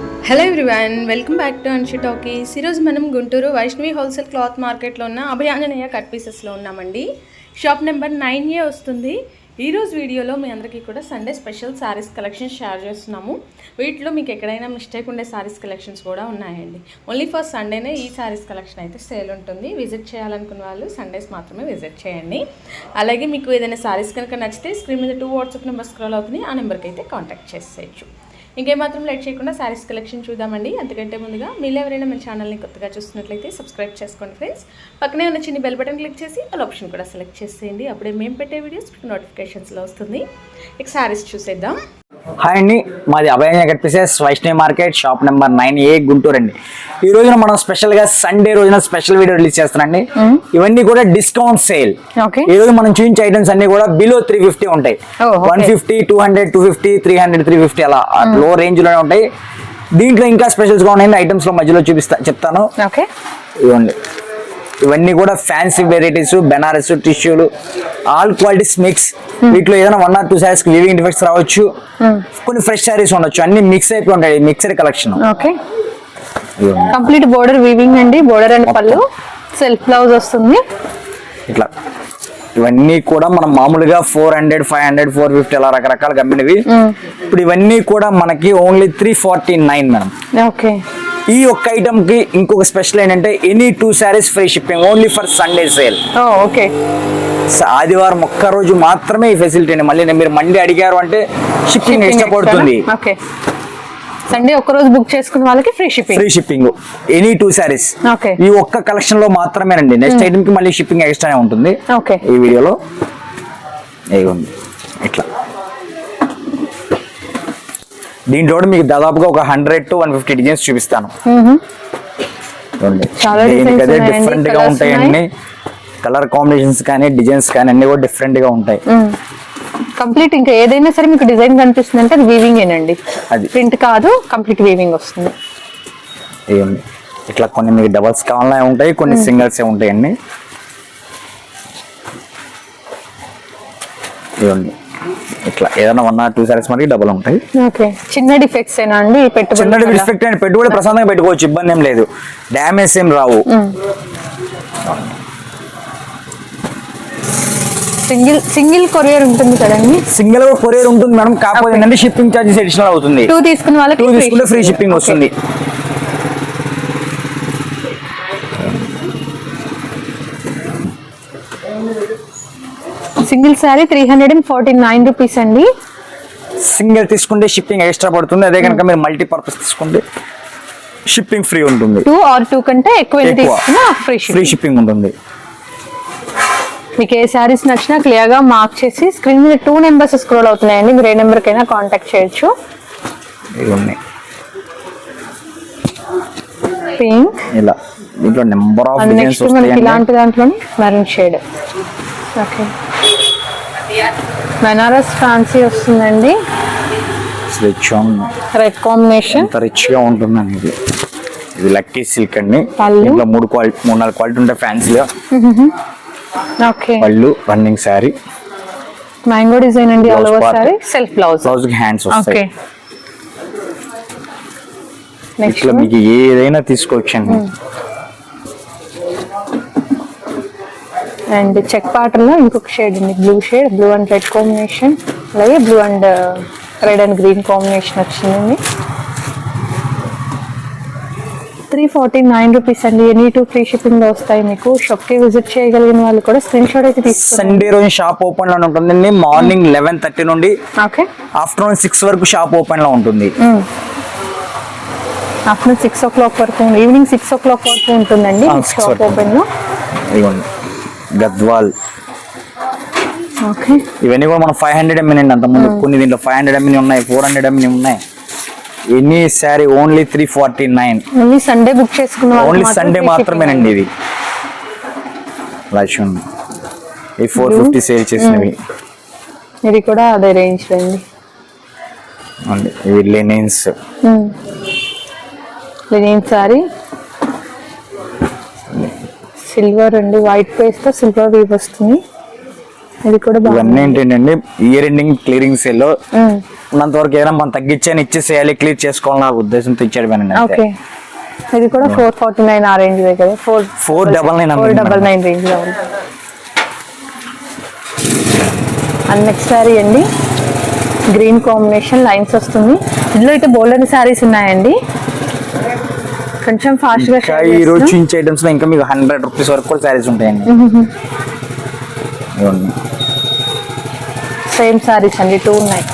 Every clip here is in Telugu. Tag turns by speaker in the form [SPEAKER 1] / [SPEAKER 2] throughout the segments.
[SPEAKER 1] Hello everyone welcome back to Anshi talkies ఈరోజు మనం గుంటూరు వైష్ణవి హోల్సేల్ క్లాత్ మార్కెట్లో ఉన్న అభయాంజనేయ కట్ పీసెస్లో ఉన్నామండి. షాప్ నెంబర్ నైన్ ఏ వస్తుంది. ఈరోజు వీడియోలో మీ అందరికీ కూడా Sunday special saris collections share చేస్తున్నాము. వీటిలో మీకు ఎక్కడైనా మిస్టేక్ ఉండే శారీస్ కలెక్షన్స్ కూడా ఉన్నాయండి. ఓన్లీ ఫర్ సండేనే ఈ శారీస్ కలెక్షన్ అయితే సేల్ ఉంటుంది. విజిట్ చేయాలనుకున్న వాళ్ళు సండేస్ మాత్రమే విజిట్ చేయండి. అలాగే మీకు ఏదైనా శారీస్ కనుక నచ్చితే స్క్రీన్ మీద టూ వాట్సాప్ నెంబర్ స్క్రోల్ అవుతుంది. ఆ నెంబర్కి అయితే కాంటాక్ట్ చేసేయచ్చు. ఇంకేమాత్రం లైట్ చేయకుండా శారీస్ కలెక్షన్ చూద్దామండి. అంతకంటే ముందుగా మీరు ఎవరైనా మన ఛానల్ని కొత్తగా చూస్తున్నట్లయితే సబ్స్క్రైబ్ చేసుకోండి ఫ్రెండ్స్. పక్కనే ఉన్న చిన్న బెల్ బటన్ క్లిక్ చేసి అలా ఆప్షన్ కూడా సెలెక్ట్ చేసేయండి. అప్పుడే మేము పెట్టే వీడియోస్ నోటిఫికేషన్స్లో వస్తుంది. ఇక శారీస్ చూసేద్దాం.
[SPEAKER 2] హాయ్ అండి. మాది Abhaya cut pieces Vaishnavi market shop number nine A Guntur అండి. ఈ రోజున మనం స్పెషల్గా సండే రోజున స్పెషల్ వీడియో రిలీజ్ చేస్తానండి ఇవన్నీ కూడా డిస్కౌంట్ సేల్ ఈ రోజు మనం చూపించే ఐటమ్స్ అన్ని కూడా బిలో త్రీ ఫిఫ్టీ ఉంటాయి. One fifty two hundred two fifty three hundred three fifty అలా లో రేంజ్లోనే ఉంటాయి. దీంట్లో ఇంకా స్పెషల్స్గా ఉన్నాయి ఐటమ్స్లో మధ్యలో చూపిస్తా చెప్తాను.
[SPEAKER 3] ఓకే.
[SPEAKER 2] ఇవ్వండి ఇవన్నీ కూడా ఫ్యాన్సీ వెరైటీస్ బెనారస్ టిష్యూలు ఆల్ క్వాలిటీస్ మిక్స్ వీటిలో ఏదైనా one or two saris weaving defects రావచ్చు. కొన్ని ఫ్రెష్ సారీస్ ఉండొచ్చు. అన్ని మిక్స్ అయిపోయి ఉంటాయి. Mixer collection
[SPEAKER 3] okay complete border weaving అండి. బోర్డర్ అండ్ పళ్ళు. సెల్ఫ్ బ్లౌజ్ వస్తుంది.
[SPEAKER 2] ఇట్లా. ఇవన్నీ కూడా మనం మామూలుగా four hundred five hundred four fifty అలా రకరకాల కంపెనీవి ఇప్పుడు ఇవన్నీ కూడా మనకి only three forty nine madam.
[SPEAKER 3] Okay
[SPEAKER 2] ఈ ఒక్క ఐటమ్కి ఇంకొక స్పెషల్ ఏంటంటే any two saris free shipping only for Sunday sale
[SPEAKER 3] okay.
[SPEAKER 2] ఆదివారం ఒక్క రోజు మాత్రమే ఈ ఫెసిలిటీ అండి మళ్ళీ మీరు మండి అడిగారు అంటే షిప్పింగ్ ఎక్స్ట్రా పడుతుంది.
[SPEAKER 3] ఓకే. సండే ఒక రోజు బుక్ చేసుకున్న వాళ్ళకి free shipping
[SPEAKER 2] free shipping any two saris
[SPEAKER 3] okay.
[SPEAKER 2] ఈ ఒక్క కలెక్షన్లో మాత్రమేనండి. నెక్స్ట్ ఐటమ్కి మళ్ళీ షిప్పింగ్ ఎక్స్ట్రానే ఉంటుంది.
[SPEAKER 3] ఓకే.
[SPEAKER 2] ఈ వీడియోలో. ఇదిగోండి. ఇట్లా. దీంట్లో మీకు దాదాపుగా ఒక hundred to one fifty designs చూపిస్తాను.
[SPEAKER 3] డిఫరెంట్గా
[SPEAKER 2] ఉంటాయండి. కలర్ కాంబినేషన్స్ కానీ డిజైన్స్ కానీ అన్ని కూడా డిఫరెంట్గా ఉంటాయి.
[SPEAKER 3] కంప్లీట్ ఇంకా ఏదైనా సరే మీకు డిజైన్ కనిపిస్తుంది అంటే అది వీవింగ్ ఏనండి.
[SPEAKER 2] అది.
[SPEAKER 3] ప్రింట్ కాదు కంప్లీట్ వీవింగ్ వస్తుంది.
[SPEAKER 2] ఇట్లా కొన్ని మీకు డబల్స్ కావాలనే ఉంటాయి కొన్ని సింగిల్స్ ఉంటాయండి. ఇవ్వండి ఇట్లా ఏదైనా వన్ ఆర్ టూ సారీస్ మనకి డబల్ ఉంటాయి.
[SPEAKER 3] ఓకే. చిన్న డిఫెక్ట్స్ ఏనా అండి?
[SPEAKER 2] చిన్న డిస్పెక్ట్ అండి పెట్టుబడి ప్రశాంతంగా పెట్టుకోవచ్చు ఇబ్బంది ఏం లేదు. డ్యామేజ్ ఏం రావు.
[SPEAKER 3] సింగిల్ సింగిల్ కొరియర్ ఉంటుంది కదండి?
[SPEAKER 2] సింగిల్ కొరియర్ ఉంటుంది మేడం కాకపోతే ఏంటంటే షిప్పింగ్ ఛార్జెస్ అడిషనల్ అవుతుంది.
[SPEAKER 3] టూ తీసుకున్న వాళ్ళకి
[SPEAKER 2] టూ తీసుకుంటే ఫ్రీ. షిప్పింగ్. వస్తుంది.
[SPEAKER 3] Single sari three hundred and forty nine rupees అండి.
[SPEAKER 2] సింగిల్ తీసుకుంటే షిప్పింగ్ ఎక్స్ట్రా పడుతుంది. అదే కనుక మీరు మల్టీపర్పస్ తీసుకుంటే షిప్పింగ్ ఫ్రీ ఉంటుంది.
[SPEAKER 3] టూ ఆర్ టూ కంటే ఎక్కువ ఫ్రీ
[SPEAKER 2] ఫ్రీ
[SPEAKER 3] షిప్పింగ్.
[SPEAKER 2] ఉంటుంది.
[SPEAKER 3] మీకు ఏ శారీస్ నచ్చినా క్లియర్గా మార్క్ చేసి స్క్రీన్ మీద టూ నెంబర్స్ స్క్రోల్ అవుతున్నాయండి. మీరు ఏ నెంబర్ కైనా కాంటాక్ట్ చేయొచ్చు. పింక్.
[SPEAKER 2] ఇలా. దీంట్లో నెంబర్ ఆఫ్ డిజైన్స్ వస్తాయండి.
[SPEAKER 3] ఇలాంటి దాంట్లోనే maroon shade okay Banaras fancy వస్తుందండి.
[SPEAKER 2] రిచ్
[SPEAKER 3] రెడ్ కాంబినేషన్
[SPEAKER 2] ఎంత రిచ్గా ఉంటుందండి ఇది. ఇది లక్కీ సిల్క్ అండి. దీంట్లో మూడు క్వాలిటీ మూడు నాలుగు క్వాలిటీ ఉంటాయి ఫ్యాన్సీగా
[SPEAKER 3] ఓకే
[SPEAKER 2] పళ్ళు రన్నింగ్ శారీ.
[SPEAKER 3] మ్యాంగో డిజైన్ అండి all over. Sari. Self blouse
[SPEAKER 2] బ్లౌజ్కి హ్యాండ్స్
[SPEAKER 3] ఓకే
[SPEAKER 2] వస్తాయి ఇట్లా మీకు ఏదైనా తీసుకోవచ్చండి
[SPEAKER 3] అండ్ చెక్ ప్యాటర్న్లో ఇంకొక షేడ్ ఉంది. Blue shade blue and red combination. అలాగే blue and red and green combination వచ్చిందండి. త్రీ ఫార్టీ నైన్ రూపీస్ అండి. ఎనీ టూ ఫ్రీ షిప్పింగ్లో వస్తాయి మీకు. షాప్కి విజిట్ చేయగలిగిన వాళ్ళు కూడా స్క్రీన్ షాట్ అయితే తీసుకోండి
[SPEAKER 2] సండే రోజు షాప్ ఓపెన్లో ఉంటుందండి మార్నింగ్ లెవెన్ థర్టీ నుండి
[SPEAKER 3] ఓకే
[SPEAKER 2] ఆఫ్టర్నూన్ సిక్స్ వరకు షాప్ ఓపెన్లో ఉంటుంది.
[SPEAKER 3] ఆఫ్టర్నూన్ సిక్స్ ఓ క్లాక్ వరకు ఈవినింగ్ సిక్స్ ఓ క్లాక్ వరకు ఉంటుందండి
[SPEAKER 2] Ah,
[SPEAKER 3] షాప్.
[SPEAKER 2] ఓపెన్లో గద్వాల్.
[SPEAKER 3] ఓకే.
[SPEAKER 2] ఇవన్నీ కూడా మనం ఫైవ్ హండ్రెడ్ ఎంఎన్ అండి అంతకుముందు. కొన్ని దీంట్లో ఫైవ్ హండ్రెడ్ ఎంఎన్ ఉన్నాయి ఫోర్ హండ్రెడ్ ఎంఎన్ ఉన్నాయి. Any sari only three forty nine
[SPEAKER 3] only Sunday book చేసుకున్న
[SPEAKER 2] ఓన్లీ సండే మాత్రమేనండి ఇది. లక్ష్మణ్ ఈ ఫోర్ ఫిఫ్టీ సేల్ చేసినవి.
[SPEAKER 3] ఇది కూడా అదే రేంజ్ అండి
[SPEAKER 2] అండి ఇవి లెనిన్స్
[SPEAKER 3] లెనిన్ సారీ సిల్వర్ అండి వైట్ పేస్తో సిల్వర్ వీవ్ వస్తుంది. ఇది కూడా
[SPEAKER 2] ఇవన్నీ ఏంటంటే ఇయర్ ఎండింగ్ క్లియరింగ్
[SPEAKER 3] సేల్లో
[SPEAKER 2] ఉన్నంత వరకు ఏదైనా మనం తగ్గించని ఇచ్చేసేయాలి క్లియర్ చేసుకోవాలని నా ఉద్దేశంతో ఇచ్చాడు
[SPEAKER 3] ఓకే. ఇది కూడా ఫోర్ ఫార్టీ నైన్ ఆ రేంజ్ కదా? Four
[SPEAKER 2] four double nine
[SPEAKER 3] four double nine రేంజ్లో ఉంది. అండ్ నెక్స్ట్ శారీ అండి. గ్రీన్ కాంబినేషన్ లైన్స్ వస్తుంది. ఇందులో అయితే బోల్డెన్ శారీస్ ఉన్నాయండి. కొంచెం ఫాస్ట్గా
[SPEAKER 2] ఈ రోజు. చూపించే ఐటమ్స్లో ఇంకా మీకు హండ్రెడ్ రూపీస్ వరకు కూడా శారీస్ ఉంటాయండి.
[SPEAKER 3] సేమ్ శారీస్ అండి టూ ఉన్నాయి.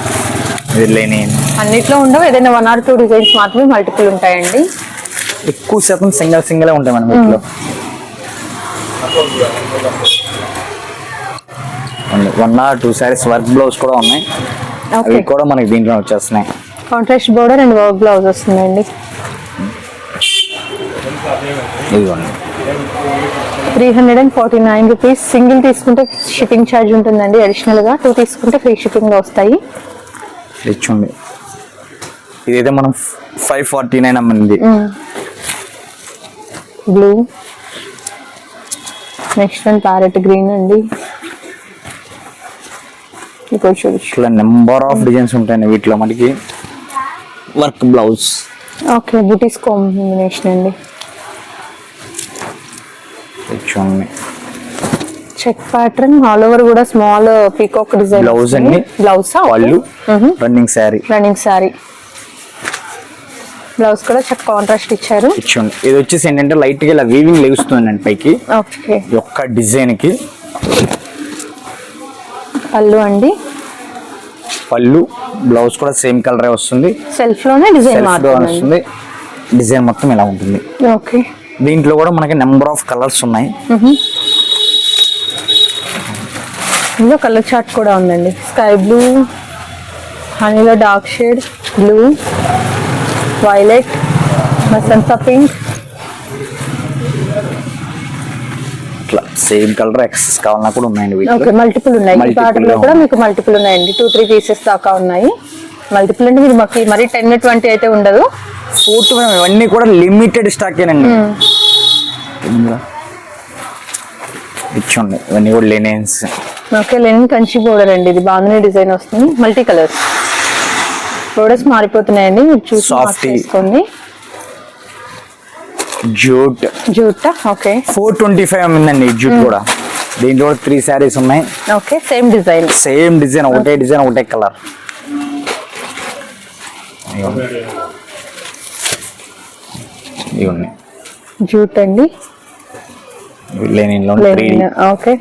[SPEAKER 3] అన్నిట్లో ఉండవు. ఏదైనా వన్ ఆర్ టూ డిజైన్స్ మాత్రమే మల్టిపుల్ ఉంటాయండి.
[SPEAKER 2] ఎక్కువ శాతం సింగల్ సింగల్ ఉంటాయి మనం వీటిలో one or two saris work blouse కూడా ఉన్నాయి. అవి కూడా మనకి దీంట్లో వచ్చేస్తున్నాయి.
[SPEAKER 3] Contrast border and work blouse వస్తుందండి
[SPEAKER 2] ఇదిగోండి.
[SPEAKER 3] Three hundred and forty nine rupees. Single తీసుకుంటే షిప్పింగ్ ఛార్జ్ ఉంటుందండి. అడిషనల్గా టూ తీసుకుంటే ఫ్రీ షిప్పింగ్లో వస్తాయి.
[SPEAKER 2] ఇది చూడండి. ఇదైతే మనం ఫైవ్ ఫార్టీ నైన్ అమ్మింది.
[SPEAKER 3] Blue next one parrot green అండి. చూడొచ్చు
[SPEAKER 2] ఇట్లా నెంబర్ ఆఫ్ డిజైన్స్ ఉంటాయండి వీటిలో మనకి. వర్క్ బ్లౌజ్
[SPEAKER 3] ఓకే బుటీస్ కాంబినేషన్ అండి.
[SPEAKER 2] చూడండి
[SPEAKER 3] చెక్ ప్యాటర్న్ ఆల్ ఓవర్ కూడా స్మాల్ పీకాక్ డిజైన్
[SPEAKER 2] బ్లౌజ్ అండి.
[SPEAKER 3] బ్లౌజ్
[SPEAKER 2] పళ్ళు running sari
[SPEAKER 3] running sari blouse కూడా చెక్ కాంట్రాస్ట్ ఇచ్చారు.
[SPEAKER 2] చూడండి ఇది వచ్చేసి ఏంటంటే లైట్గా ఇలా వీవింగ్ లెగుస్తుందండి పైకి.
[SPEAKER 3] ఓకే
[SPEAKER 2] ఒక్క డిజైన్కి.
[SPEAKER 3] పళ్ళు అండి.
[SPEAKER 2] పళ్ళు బ్లౌజ్ కూడా సేమ్ కలరే వస్తుంది.
[SPEAKER 3] సెల్ఫ్లోనే డిజైన్
[SPEAKER 2] వస్తుంది. డిజైన్ మొత్తం ఇలా ఉంటుంది.
[SPEAKER 3] ఓకే
[SPEAKER 2] దీంట్లో కూడా మనకి నెంబర్ ఆఫ్ కలర్స్ ఉన్నాయి.
[SPEAKER 3] ఇందులో కలర్ చార్ట్ కూడా ఉందండి. స్కై బ్లూ హనీలో డార్క్ షేడ్ బ్లూ వైలెట్ మసంతా పింక్
[SPEAKER 2] ఇట్లా సేమ్ కలర్ ఎక్సెస్ కావాలన్నా కూడా ఉన్నాయండి
[SPEAKER 3] ఓకే మల్టిపుల్ ఉన్నాయి. లో
[SPEAKER 2] గా
[SPEAKER 3] కూడా. మీకు మల్టిపుల్ ఉన్నాయండి. టూ త్రీ పీసెస్ దాకా ఉన్నాయి. మల్టిపుల్ అంటే మీరు మాకు మరి టెన్ ట్వంటీ అయితే ఉండదు.
[SPEAKER 2] ఫోర్త్ ఇవన్నీ కూడా లిమిటెడ్ స్టాక్ ఇచ్చండి ఇవన్నీ కూడా linens
[SPEAKER 3] okay linen Kanchi border అండి. ఇది బాగుంది డిజైన్ వస్తుంది. మల్టీ కలర్స్ బోర్డర్స్ మారిపోతున్నాయండి. మీరు చూసి. చేసుకోండి.
[SPEAKER 2] Jute
[SPEAKER 3] jute okay.
[SPEAKER 2] Four twenty five ఉందండి జూట్ కూడా. దీంట్లో త్రీ శారీస్ ఉన్నాయి.
[SPEAKER 3] Okay same design
[SPEAKER 2] same design ఒకటే డిజైన్ ఒకటే కలర్ ఇవన్నీ
[SPEAKER 3] జూట్ అండి? ఓకే.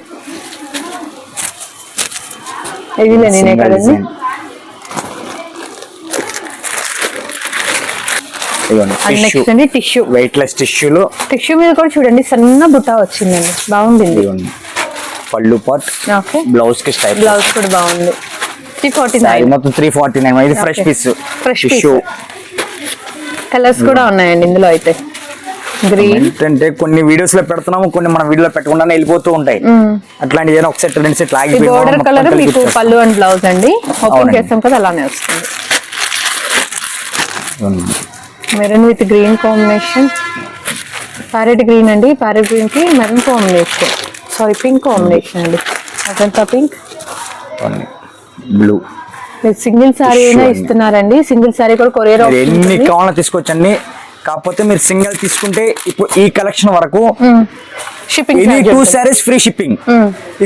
[SPEAKER 3] ఇది లెనినే కదండి?
[SPEAKER 2] టిష్యూ. వెయిట్ లెస్ టిష్యూలో.
[SPEAKER 3] టిష్యూ మీద కూడా చూడండి సన్న బుట్ట వచ్చిందండి. బాగుంది.
[SPEAKER 2] పళ్ళు పాట్ బ్లౌజ్కి స్టైప్
[SPEAKER 3] బ్లౌజ్ కూడా బాగుంది. త్రీ ఫార్టీ నైన్
[SPEAKER 2] మొత్తం త్రీ ఫార్టీ నైన్ ఇది ఫ్రెష్. పీస్. టిష్యూ
[SPEAKER 3] కలర్స్ కూడా ఉన్నాయండి ఇందులో అయితే.
[SPEAKER 2] ఏంటంటే కొన్ని వీడియోస్లో పెడుతున్నాము కొన్ని మన వీడియోలో పెట్టకుండానే వెళ్ళిపోతూ ఉంటాయి. అట్లాంటి ఏదైనా ఒక సెట్ రెండు సెట్
[SPEAKER 3] ఈ బోర్డర్ కలర్ మీకు పళ్ళు అండ్ బ్లౌజ్ అండి. ఓపెన్. చేస్తాం కదా అలానే వస్తుంది. Maroon with green combination parrot green అండి. ప్యారెట్ గ్రీన్కి maroon combination sorry pink combination అండి. అదంతా పింక్
[SPEAKER 2] బ్లూ
[SPEAKER 3] సింగిల్ సారీ అయినా
[SPEAKER 2] అండి.
[SPEAKER 3] ఇస్తున్నారండి. సింగిల్ సారీ కూడా కొరియర్
[SPEAKER 2] ఎన్ని కావాలో తీసుకోవచ్చండి కాకపోతే మీరు సింగిల్ తీసుకుంటే ఇప్పుడు ఈ కలెక్షన్ వరకు
[SPEAKER 3] shipping
[SPEAKER 2] any two saris free shipping.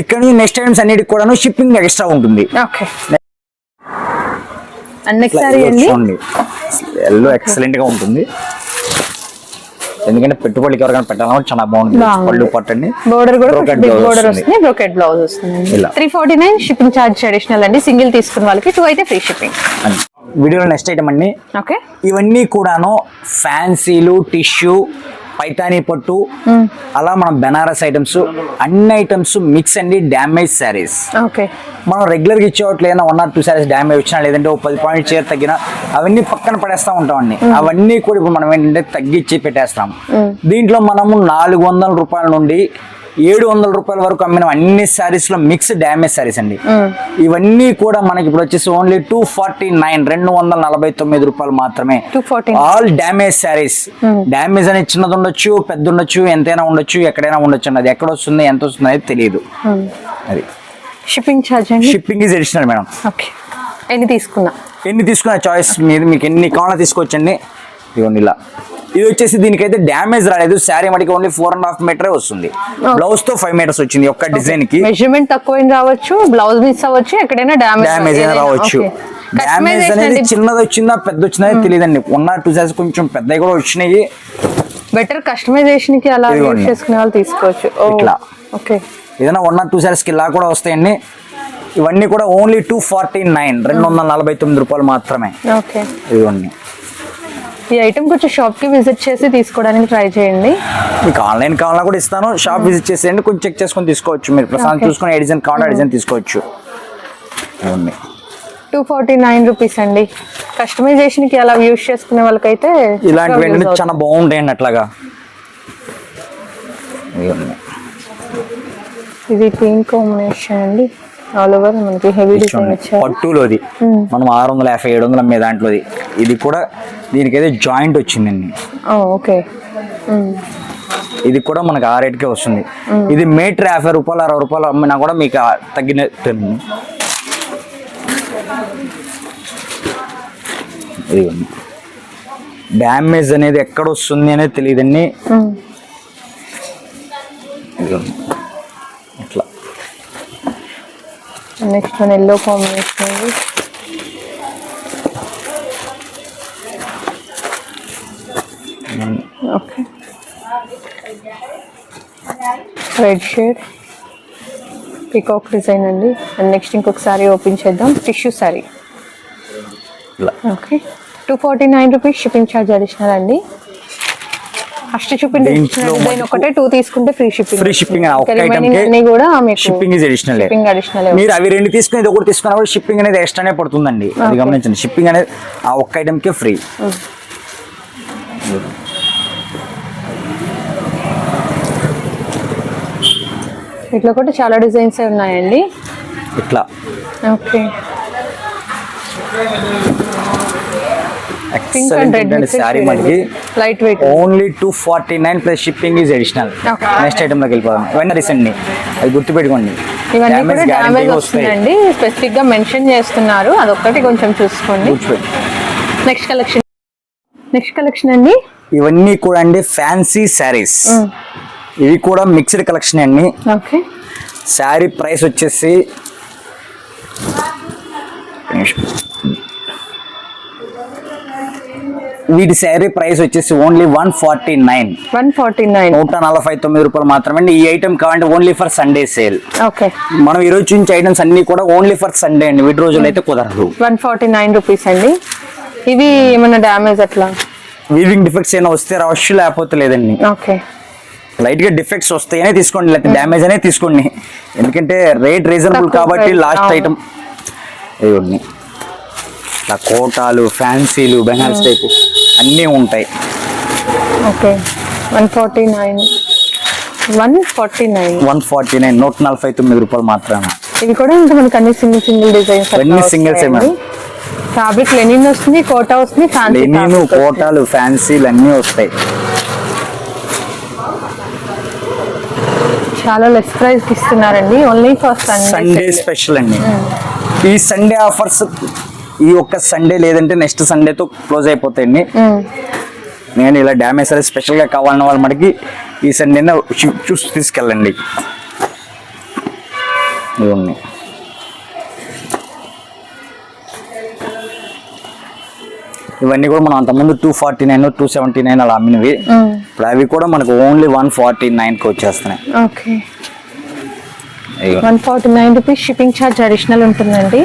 [SPEAKER 2] ఇక్కడ నుంచి నెక్స్ట్ ఐటమ్స్ అన్నిటికి కూడా షిప్పింగ్ ఎక్స్ట్రా ఉంటుంది. ఎల్లో ఎక్సలెంట్గా ఉంటుంది. ఎందుకంటే పెట్టుబడికి ఎవరికైనా పెట్టాలన్నా చాలా బాగుంటుంది
[SPEAKER 3] బాగుంది.
[SPEAKER 2] పళ్ళు పట్టండి
[SPEAKER 3] బోర్డర్ కూడా బోర్డర్
[SPEAKER 2] వస్తుంది.
[SPEAKER 3] బ్రోకెట్ బ్లౌజ్ వస్తుంది. Three forty nine shipping charge additional అండి సింగిల్ తీసుకున్న వాళ్ళకి టూ అయితే ఫ్రీ షిప్పింగ్.
[SPEAKER 2] వీడియోలో నెక్స్ట్ ఐటమ్ అండి
[SPEAKER 3] ఓకే
[SPEAKER 2] ఇవన్నీ కూడాను ఫ్యాన్సీలు టిష్యూ పైతానీ పట్టు అలా మనం బెనారస్ ఐటమ్స్ అన్ని ఐటమ్స్ మిక్స్ అండి డ్యామేజ్ శారీస్.
[SPEAKER 3] ఓకే.
[SPEAKER 2] మనం రెగ్యులర్గా ఏదైనా one or two saris damage వచ్చినా లేదంటే ఓ పది పాయింట్ చీర తగ్గినా అవన్నీ పక్కన పడేస్తూ ఉంటామండి అవన్నీ కూడా ఇప్పుడు మనం ఏంటంటే తగ్గించి పెట్టేస్తాం. దీంట్లో మనము నాలుగు వందల రూపాయల నుండి ఏడు వందల రూపాయల వరకు అమ్మిన అన్ని శారీస్లో మిక్స్ డ్యామేజ్ శారీస్ అండి. ఇవన్నీ కూడా మనకి ఇప్పుడు వచ్చేసి ఓన్లీ టూ ఫార్టీ నైన్ రెండు వందల నలభై తొమ్మిది రూపాయలు మాత్రమే.
[SPEAKER 3] 249.
[SPEAKER 2] ఆల్ డ్యామేజ్ శారీస్ డ్యామేజ్ అనేది చిన్నది ఉండొచ్చు పెద్ద ఉండొచ్చు ఎంతైనా ఉండొచ్చు ఎక్కడైనా ఉండొచ్చు అది ఎక్కడ వస్తుంది ఎంత వస్తుంది అనేది తెలియదు. అది.
[SPEAKER 3] షిప్పింగ్ ఛార్జ్ అండి?
[SPEAKER 2] Shipping is additional madam
[SPEAKER 3] okay ఎన్ని తీసుకున్నా?
[SPEAKER 2] ఎన్ని తీసుకున్న చాయిస్ మీద మీకు ఎన్ని కావాలో తీసుకోవచ్చండి. ఇదిగోండి ఇలా ఇది వచ్చేసి దీనికైతే డ్యామేజ్ రాలేదు. శారీ మటుకు ఓన్లీ ఫోర్ అండ్ హాఫ్ మీటరే వస్తుంది. బ్లౌజ్తో ఫైవ్ మీటర్స్ వచ్చింది ఒక్క డిజైన్కి.
[SPEAKER 3] మెజర్మెంట్ తక్కువైన రావచ్చు బ్లౌజ్ మిస్ అవ్వచ్చు ఎక్కడైనా డ్యామేజ్
[SPEAKER 2] డ్యామేజ్ అయినా రావచ్చు. డ్యామేజ్ అనేది చిన్నది వచ్చిందా పెద్ద వచ్చిందా తెలియదండి. ఉన్న టూ సైజ్ కొంచెం పెద్దవి కూడా వచ్చినాయి.
[SPEAKER 3] బెటర్ కస్టమైజేషన్కి అలా యూజ్. చేసుకునే వాళ్ళు తీసుకోవచ్చు. ఓ,
[SPEAKER 2] ఇట్లా.
[SPEAKER 3] ఓకే
[SPEAKER 2] ఏదైనా వన్ ఆర్ టూ సైజ్కి ఇలా కూడా వస్తాయండి. ఇవన్నీ కూడా ఓన్లీ టూ ఫార్టీ నైన్ రెండు వందల నలభై తొమ్మిది రూపాయలు మాత్రమే.
[SPEAKER 3] ఓకే
[SPEAKER 2] ఇదిగోండి.
[SPEAKER 3] ఈ ఐటమ్ కొంచెం షాప్కి విజిట్ చేసి తీసుకోవడానికి ట్రై చేయండి.
[SPEAKER 2] మీకు ఆన్లైన్ కావాలన్నా కూడా ఇస్తాను. షాప్ విజిట్ చేసేయండి. కొంచెం చెక్ చేసుకొని తీసుకోవచ్చు మీరు.
[SPEAKER 3] Okay.
[SPEAKER 2] చూసుకొని ఏ డిజైన్ కావాలంటే డిజైన్ తీసుకోవచ్చు.
[SPEAKER 3] టూ ఫార్టీ నైన్ రూపీస్ అండి. కస్టమైజేషన్కి అలా యూజ్ చేసుకునే వాళ్ళకైతే
[SPEAKER 2] ఇలాంటివి
[SPEAKER 3] చక్కగా
[SPEAKER 2] ఏంటంటే
[SPEAKER 3] use
[SPEAKER 2] చాలా బాగుంటాయండి అట్లాగా.
[SPEAKER 3] ఇది గ్రీన్ కాంబినేషన్ అండి. ఆల్ ఓవర్ మనకి హెవీ డిజైన్ వచ్చారు
[SPEAKER 2] పట్టులోది. మనం ఆరు వందల యాభై ఏడు వందల అమ్మే దాంట్లోది. ఇది కూడా దీనికైతే జాయింట్ వచ్చిందండి
[SPEAKER 3] ఓకే
[SPEAKER 2] ఇది కూడా మనకి ఆ రేట్కే వస్తుంది. ఇది మీటర్ యాభై రూపాయలు అరవై రూపాయలు అమ్మినా కూడా మీకు ఆ తగ్గినట్టు ఇదిగోండి. డ్యామేజ్ అనేది ఎక్కడ వస్తుంది అనేది తెలియదండి. ఇదిగోండి ఇట్లా
[SPEAKER 3] నెక్స్ట్ వన్ ఎల్లో కాంబినేషన్ అండి okay red shade peacock design అండి. అండ్ నెక్స్ట్ ఇంకొక సారీ ఓపెన్ చేద్దాం. Tissue sari okay two forty nine rupees shipping charge additional అండి. ఫస్ట్
[SPEAKER 2] మనకు
[SPEAKER 3] ఒకటే టూ తీసుకుంటే ఫ్రీ షిప్పింగ్
[SPEAKER 2] shipping ఆ ఒక్క కి
[SPEAKER 3] అన్ని కూడా మీకు
[SPEAKER 2] షిప్పింగ్ అడిషనల్
[SPEAKER 3] షిప్పింగ్ అడిషనల్
[SPEAKER 2] మీరు అవి రెండు తీసుకుని ఇది ఒకటి తీసుకున్నా కూడా షిప్పింగ్ అనేది ఎక్స్ట్రానే పడుతుందండి. అది. గమనించండి. షిప్పింగ్ అనేది ఆ ఒక్క ఐటమ్కే ఫ్రీ
[SPEAKER 3] ఇట్లా కూడా చాలా డిజైన్స్ ఉన్నాయండి?
[SPEAKER 2] ఇట్లా.
[SPEAKER 3] ఓకే
[SPEAKER 2] శారీ మనకి
[SPEAKER 3] light weight
[SPEAKER 2] only two forty nine plus shipping is additional. Next ఐటమ్లోకి వెళ్ళిపోదాం. ఇవన్నీ రీసెంట్ అది గుర్తుపెట్టుకోండి.
[SPEAKER 3] ఇవన్నీ కూడా డ్యామేజ్ వస్తుందండి. స్పెసిఫిక్గా మెన్షన్ చేస్తున్నారు. అదొక్కటి కొంచెం చూసుకోండి. నెక్స్ట్ కలెక్షన్ నెక్స్ట్ కలెక్షన్ అండి.
[SPEAKER 2] ఇవన్నీ కూడా అండి ఫ్యాన్సీ శారీస్ ఇవి కూడా మిక్స్డ్ కలెక్షన్ అండి.
[SPEAKER 3] ఓకే
[SPEAKER 2] శారీ ప్రైస్ వచ్చేసి వీటి శారీ ప్రైస్ వచ్చేసి only one forty nine.
[SPEAKER 3] One forty nine.
[SPEAKER 2] నూట నలభై తొమ్మిది రూపాయలు మాత్రమే ఈ ఐటమ్ కావాలంటే only for Sunday sale
[SPEAKER 3] okay.
[SPEAKER 2] మనం ఈ రోజు చూపించే ఐటమ్స్ అన్ని కూడా ఓన్లీ ఫర్ సండే అండి. వీటి రోజులు అయితే కుదరదు.
[SPEAKER 3] వన్ ఫార్టీ నైన్ రూపీస్ అండి. ఇవి ఏమైనా డ్యామేజ్ అట్లా
[SPEAKER 2] వీవింగ్ డిఫెక్ట్స్ అయినా వస్తే రావచ్చు లేకపోతే లేదండి.
[SPEAKER 3] ఓకే.
[SPEAKER 2] లైట్గా డిఫెక్ట్స్ వస్తాయనే తీసుకోండి లేకపోతే డ్యామేజ్ అనే తీసుకోండి. ఎందుకంటే రేట్ రీజనబుల్ కాబట్టి లాస్ట్. ఐటమ్ ఇట్లా కోటాలు ఫ్యాన్సీలు బెంగాల్స్ టైప్ అన్నీ ఉంటాయి.
[SPEAKER 3] Okay. One forty nine. One forty nine.
[SPEAKER 2] One forty nine నూట నలభై తొమ్మిది రూపాయలు మాత్రమే.
[SPEAKER 3] ఇవి కూడా ఇంకా మనకి అన్ని సింగిల్ సింగిల్ డిజైన్స్
[SPEAKER 2] అన్ని మేడం.
[SPEAKER 3] ఫ్యాబ్రిక్ లెనిన్ వస్తుంది కోటా వస్తుంది ఫ్యాన్సీ
[SPEAKER 2] లెనిన్ కోటాలు ఫ్యాన్సీలు అన్నీ వస్తాయి.
[SPEAKER 3] చాలా లెస్ ప్రైస్ ఇస్తున్నారండి. Only for
[SPEAKER 2] Sunday
[SPEAKER 3] Sunday
[SPEAKER 2] special అండి. ఈ సండే ఆఫర్స్ ఈ ఒక్క సండే లేదంటే నెక్స్ట్ సండేతో క్లోజ్ అయిపోతాయండి. నేను ఇలా డ్యామేజ్ సరే స్పెషల్గా కావాలన్న వాళ్ళు మనకి ఈ సండే చూసి తీసుకెళ్ళండి. ఇవన్నీ ఇవన్నీ కూడా మనం అంతకుముందు two forty nine two seventy nine అలా అమ్మినవి. ఇప్పుడు అవి కూడా మనకు ఓన్లీ వన్ ఫార్టీ నైన్కి వచ్చేస్తున్నాయి.
[SPEAKER 3] Okay. One forty nine rupees shipping charge additional ఉంటుందండి.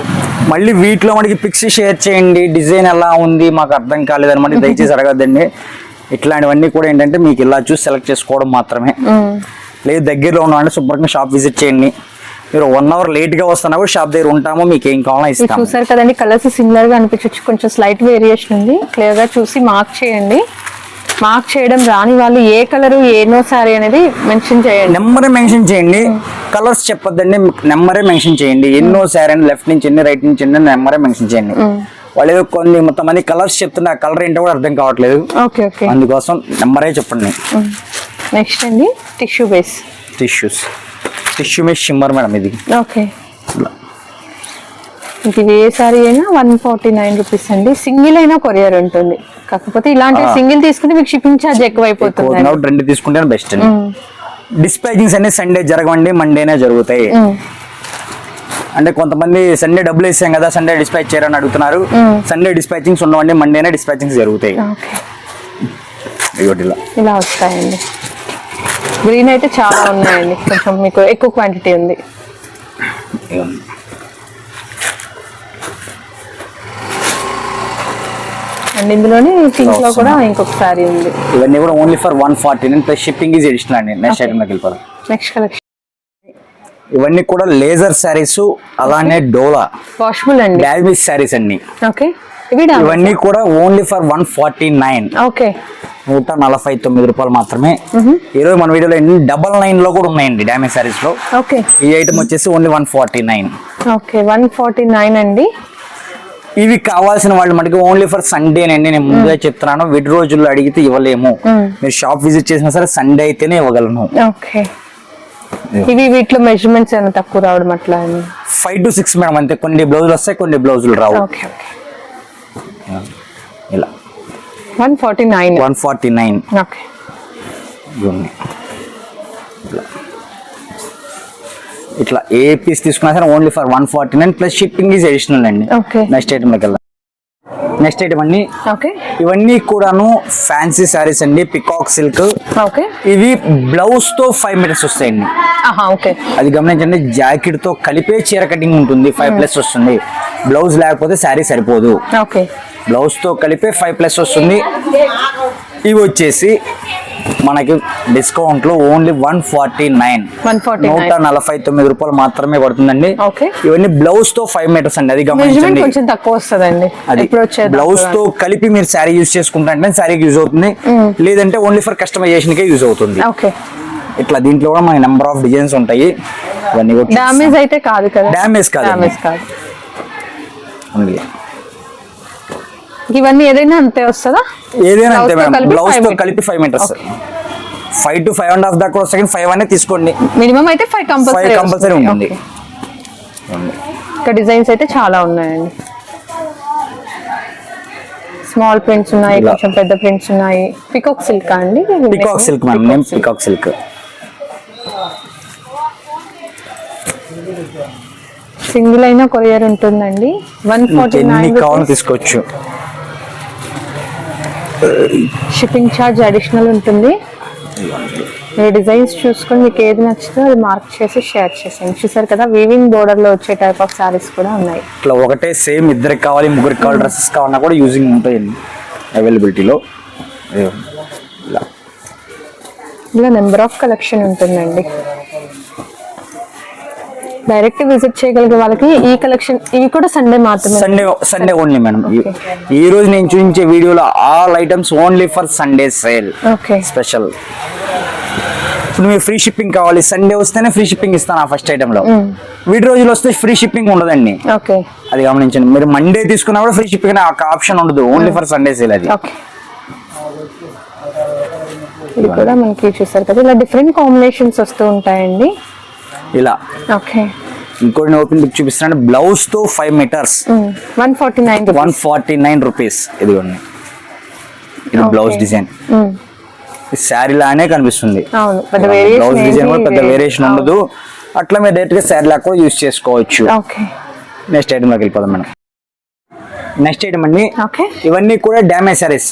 [SPEAKER 2] మళ్ళీ వీటిలో మనకి పిక్స్ షేర్ చేయండి డిజైన్ ఎలా ఉంది మాకు అర్థం కాలేదని మనకి దయచేసి అడగద్దండి. ఇట్లాంటివన్నీ కూడా ఏంటంటే మీకు ఇలా చూసి సెలెక్ట్ చేసుకోవడం మాత్రమే. లేదు దగ్గరలో ఉన్నామంటే శుభ్రంగా షాప్ విజిట్ చేయండి. మీరు వన్ అవర్ లేట్గా వస్తున్నా కూడా షాప్ దగ్గర ఉంటాము మీకు ఏం కావాలో
[SPEAKER 3] ఇది
[SPEAKER 2] ఇస్తాము.
[SPEAKER 3] చూసారు కదండి కలర్స్ సిమిలర్గా అనిపించవచ్చు కొంచెం స్లైట్ వేరియేషన్ ఉంది. క్లియర్గా చూసి మార్క్ చేయండి. మార్క్ చేయడం రాని వాళ్ళు ఏ కలర్ ఏనో సారీ అనేది మెన్షన్ చేయండి.
[SPEAKER 2] నెంబరే మెన్షన్ చేయండి. కలర్స్ చెప్పొద్దండి నెంబరే మెన్షన్ చేయండి. ఎన్నో శారీ అని లెఫ్ట్ నుంచి ఎన్ని రైట్ నుంచి ఎన్ని నెంబరే మెన్షన్ చేయండి. వాళ్ళు కొన్ని మొత్తం మంది కలర్స్ చెప్తున్నా కలర్ ఏంటో కూడా అర్థం కావట్లేదు.
[SPEAKER 3] Okay okay.
[SPEAKER 2] అందుకోసం నెంబరే చెప్పండి.
[SPEAKER 3] నెక్స్ట్ అండి టిష్యూ బేస్
[SPEAKER 2] టిష్యూస్ టిష్యూ మీద షిమ్మర్ మేడం ఇది.
[SPEAKER 3] ఓకే. ఇది ఏ సారీ అయినా వన్ ఫార్టీ నైన్ రూపీస్ అండి. సింగిల్ అయినా కొరియర్ ఉంటుంది. కాకపోతే ఇలాంటి సింగిల్ తీసుకుంటే మీకు షిప్పింగ్ ఛార్జ్ ఎక్కువ అయిపోతుంది
[SPEAKER 2] రెండు తీసుకుంటే బెస్ట్ డిస్పాచింగ్స్ అన్ని సండే జరగవండి మండేనే జరుగుతాయి. అంటే కొంతమంది సండే డబ్బులు ఇస్తాం కదా సండే డిస్పాచ్ చేయరని అడుగుతున్నారు. సండే డిస్పాచింగ్స్ ఉండవండి మండేనే డిస్పాచింగ్స్ జరుగుతాయి. ఇలా.
[SPEAKER 3] వస్తాయండి. గ్రీన్ అయితే చాలా ఉన్నాయండి. కొంచెం మీకు ఎక్కువ క్వాంటిటీ ఉంది. అండ్ ఇందులోనే పింక్లో కూడా ఇంకొక సారీ ఉంది.
[SPEAKER 2] ఇవన్నీ కూడా only for one forty nine plus shipping is additional అండి. నెక్స్ట్ ఐటమ్లోకి వెళ్ళిపోదాం.
[SPEAKER 3] నెక్స్ట్ కలెక్షన్
[SPEAKER 2] ఇవన్నీ కూడా లేజర్ శారీస్ అలానే డోలా.
[SPEAKER 3] వాషబుల్ అండి.
[SPEAKER 2] డాల్మిస్ శారీస్ అన్ని.
[SPEAKER 3] ఓకే ఇవి
[SPEAKER 2] ఇవన్నీ కూడా only for one forty nine
[SPEAKER 3] okay
[SPEAKER 2] నూట నలభై తొమ్మిది రూపాయలు మాత్రమే. ఈరోజు మన వీడియోలో డబల్ నైన్లో కూడా ఉన్నాయండి డామేజ్ శారీస్లో.
[SPEAKER 3] ఓకే
[SPEAKER 2] ఈ ఐటమ్ వచ్చేసి only one forty nine
[SPEAKER 3] okay one forty nine అండి.
[SPEAKER 2] ఇవి కావాల్సిన వాళ్ళు మనకి ఓన్లీ ఫర్ సండే అండి నేను ముందుగా చెప్తున్నాను విడి రోజుల్లో అడిగితే ఇవ్వలేము. మీరు షాప్ విజిట్ చేసినా సరే సండే అయితేనే ఇవ్వగలను.
[SPEAKER 3] ఓకే. ఇవి వీటిలో మెజర్మెంట్స్ ఏమైనా తక్కువ రావడం అట్లా
[SPEAKER 2] ఫైవ్ టు సిక్స్ మేడం అంతే. కొన్ని బ్లౌజులు వస్తాయి కొన్ని బ్లౌజులు రావు. ఇలా.
[SPEAKER 3] One forty nine
[SPEAKER 2] one forty nine
[SPEAKER 3] okay
[SPEAKER 2] ఇట్లా ఏ పీస్ తీసుకున్నా సరే only for one forty nine plus shipping is additional అండి. నెక్స్ట్ ఐటమ్లోకి వెళ్దాం. నెక్స్ట్ ఐటమ్ అండి
[SPEAKER 3] ఓకే
[SPEAKER 2] ఇవన్నీ కూడాను ఫ్యాన్సీ శారీస్ అండి పికాక్ సిల్క్
[SPEAKER 3] ఓకే
[SPEAKER 2] ఇవి బ్లౌజ్తో ఫైవ్ మీటర్స్ వస్తాయండి. అది గమనించండి జాకెట్తో కలిపే చీర కటింగ్ ఉంటుంది ఫైవ్ ప్లస్ వస్తుంది. బ్లౌజ్ లేకపోతే శారీ సరిపోదు.
[SPEAKER 3] ఓకే
[SPEAKER 2] బ్లౌజ్తో కలిపే ఫైవ్ ప్లస్ వస్తుంది. ఇవి వచ్చేసి మనకి డిస్కౌంట్లో ఓన్లీ వన్ ఫార్టీ నైన్.
[SPEAKER 3] 149.
[SPEAKER 2] నూట నలభై తొమ్మిది రూపాయలు మాత్రమే పడుతుందండి. ఇవన్నీ బ్లౌజ్తో ఫైవ్ మీటర్స్ అండి అది గమనించండి.
[SPEAKER 3] కొంచెం తక్కువ వస్తుందండి.
[SPEAKER 2] అది బ్లౌజ్తో కలిపి మీరు శారీ యూజ్ చేసుకుంటే శారీకి యూజ్ అవుతుంది. లేదంటే ఓన్లీ ఫర్ కస్టమైజేషన్ కే యూజ్ అవుతుంది.
[SPEAKER 3] ఓకే.
[SPEAKER 2] ఇట్లా దీంట్లో కూడా మనకి నెంబర్ ఆఫ్ డిజైన్స్ ఉంటాయి. ఇవన్నీ కూడా
[SPEAKER 3] డామేజ్ అయితే కాదు కదా.
[SPEAKER 2] డ్యామేజ్ కాదు
[SPEAKER 3] డామేజ్ కాదు. ఇవన్నీ ఏదైనా అంతే వస్తుందా?
[SPEAKER 2] ఏదైనా అంతే మేడం.
[SPEAKER 3] బ్లౌజ్తో.
[SPEAKER 2] కలిపి five metres five to five and half దాకా వస్తాయి ఫైవ్ అనేది తీసుకోండి.
[SPEAKER 3] మినిమం అయితే ఫైవ్ కంపల్సరీ
[SPEAKER 2] కంపల్సరీ ఉంటుంది.
[SPEAKER 3] ఇంకా డిజైన్స్ అయితే చాలా ఉన్నాయండి. స్మాల్ ప్రింట్స్ ఉన్నాయి. కొంచెం పెద్ద ప్రింట్స్ ఉన్నాయి. పికాక్ సిల్క్ అండి?
[SPEAKER 2] Peacock silk madam name peacock silk
[SPEAKER 3] single అయినా కొరియర్ ఉంటుందండి. వన్ ఫార్టీ నైన్
[SPEAKER 2] కావాలో తీసుకోవచ్చు.
[SPEAKER 3] షిప్పింగ్ ఛార్జ్ అడిషనల్ ఉంటుంది. మీరు డిజైన్స్ చూసుకొని మీకు ఏది నచ్చితే అది మార్క్ చేసి షేర్ చేసేయండి. చూసారు కదా వీవింగ్ బోర్డర్లో వచ్చే టైప్ ఆఫ్ సారీస్ కూడా ఉన్నాయి.
[SPEAKER 2] ఇట్లా ఒకటే సేమ్ ఇద్దరికి కావాలి ముగ్గురికి కావాలి డ్రెస్సెస్ కావాలన్నా కూడా యూజింగ్ ఉంటాయండి అవైలబిలిటీలో ఇలా
[SPEAKER 3] ఇలా నెంబర్ ఆఫ్ కలెక్షన్ ఉంటుందండి. డైరెక్ట్ విజిట్ చేయగలిగే వాళ్ళకి ఈ కలెక్షన్ ఇవి కూడా సండే మాత్రమే.
[SPEAKER 2] సండే సండే ఓన్లీ మేడం ఈ రోజు నేను చూపించే వీడియోలో all items only for Sunday sale
[SPEAKER 3] okay
[SPEAKER 2] special ఇప్పుడు మీరు ఫ్రీ షిప్పింగ్ కావాలి. సండే వస్తేనే ఫ్రీ షిప్పింగ్ ఇస్తాను ఆ ఫస్ట్ ఐటమ్లో. వీటి రోజులు వస్తే ఫ్రీ షిప్పింగ్ ఉండదండి.
[SPEAKER 3] ఓకే
[SPEAKER 2] అది గమనించండి. మీరు మండే తీసుకున్నా కూడా ఫ్రీ షిప్పింగ్ అనే ఒక ఆప్షన్ ఉండదు. ఓన్లీ ఫర్ సండే సేల్ అది.
[SPEAKER 3] ఓకే ఇది కూడా మనకి చూసారు కదా. ఇలా డిఫరెంట్ కాంబినేషన్స్ వస్తూ ఉంటాయండి.
[SPEAKER 2] ఇలా.
[SPEAKER 3] ఓకే.
[SPEAKER 2] ఇంకోటి ఓపెన్ పిక్ చూపిస్తున్నాను. బ్లౌజ్తో five metres
[SPEAKER 3] one forty nine
[SPEAKER 2] one forty nine rupees ఇదిగోండి. ఇది బ్లౌజ్ డిజైన్. శారీ లానే కనిపిస్తుంది.
[SPEAKER 3] అవును పెద్ద వేరియేషన్
[SPEAKER 2] బ్లౌజ్ డిజైన్ కూడా పెద్ద వేరియేషన్ ఉండదు. అట్లా మీరు డైరెక్ట్గా శారీ లాగా కూడా యూజ్ చేసుకోవచ్చు. నెక్స్ట్ ఐటమ్లోకి వెళ్ళిపోదాం మేడం. నెక్స్ట్ ఐటమ్ అండి ఇవన్నీ కూడా damage sarees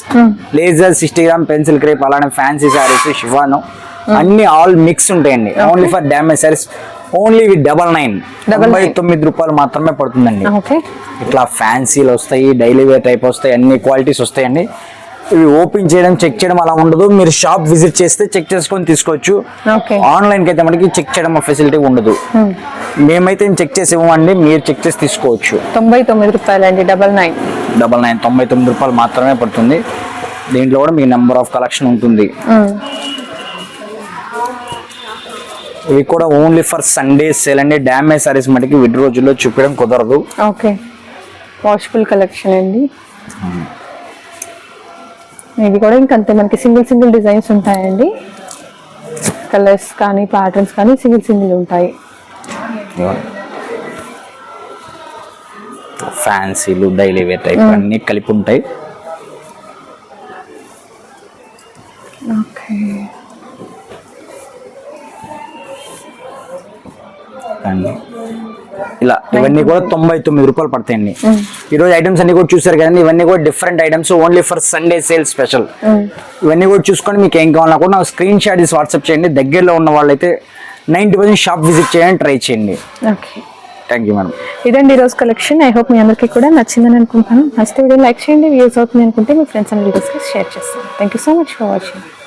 [SPEAKER 2] laser sixty gram pencil crepe అలానే ఫ్యాన్సీ సారీస్ షిఫాన్ అన్ని ఆల్ మిక్స్ ఉంటాయండి. Only for damage sarees only with double nine డెబ్బై తొమ్మిది రూపాయలు మాత్రమే పడుతుందండి. ఇట్లా ఫ్యాన్సీలు వస్తాయి డైలీ వేర్ టైప్ వస్తాయి అన్ని క్వాలిటీస్ వస్తాయండి. ఇవి ఓపెన్ చేయడం చెక్ చేయడం అలా ఉండదు. మీరు షాప్ విజిట్ చేస్తే చెక్ చేసుకొని తీసుకోవచ్చు.
[SPEAKER 3] ఓకే.
[SPEAKER 2] ఆన్లైన్ అయితే మనకి చెక్ చేయడం ఫెసిలిటీ ఉండదు. మేమైతే చెక్ చేసి ఇవ్వండి మీరు చెక్ చేసి తీసుకోవచ్చు.
[SPEAKER 3] తొంభై తొమ్మిది రూపాయలు అండి డబల్ నైన్.
[SPEAKER 2] డబల్ నైన్ తొంభై తొమ్మిది రూపాయలు మాత్రమే పడుతుంది. దీంట్లో కూడా మీకు నెంబర్ ఆఫ్ కలెక్షన్ ఉంటుంది. ఇవి కూడా ఓన్లీ ఫర్ సండే సేల్ అండి. డ్యామేజ్ సారీస్ మటుకి విడి రోజుల్లో చూపించడం కుదరదు.
[SPEAKER 3] ఓకే. వాషబుల్ కలెక్షన్ అండి. ఇది కూడా ఇంకంతే. మనకి సింగిల్ సింగిల్ డిజైన్స్ ఉంటాయండి. కలర్స్ కానీ ప్యాటర్న్స్ కానీ సింగిల్ సింగిల్ ఉంటాయి.
[SPEAKER 2] ఫ్యాన్సీలు డైలీ వేర్ టైప్ అన్ని కలిపి ఉంటాయి.
[SPEAKER 3] ఓకే.
[SPEAKER 2] అండి ఇలా ఇవన్నీ కూడా తొంభై తొమ్మిది రూపాయలు పడతాయండి ఈ రోజు ఐటమ్స్ అన్ని కూడా చూసారు కదండి ఇవన్నీ కూడా different items only for Sunday sale special ఇవన్నీ కూడా చూసుకొని మీకు ఏం కావాలన్నా కూడా నాకు స్క్రీన్ షాట్ తీసి వాట్సాప్ చేయండి దగ్గరలో ఉన్న వాళ్ళైతే నైంటీ పర్సెంట్ షాప్ విజిట్ చేయండి ట్రై చేయండి.
[SPEAKER 3] ఓకే
[SPEAKER 2] థ్యాంక్ యూ మేడం
[SPEAKER 3] ఇదండి ఈరోజు కలెక్షన్ ఐ హోప్ మీ అందరికీ కూడా నచ్చిందని అనుకుంటాను నచ్చితే వీడియో లైక్ చేయండి వ్యూస్ అవుతుంది అనుకుంటే మీ ఫ్రెండ్స్ అండ్ లీడర్స్కి షేర్ చేస్తాను. Thank you so much for watching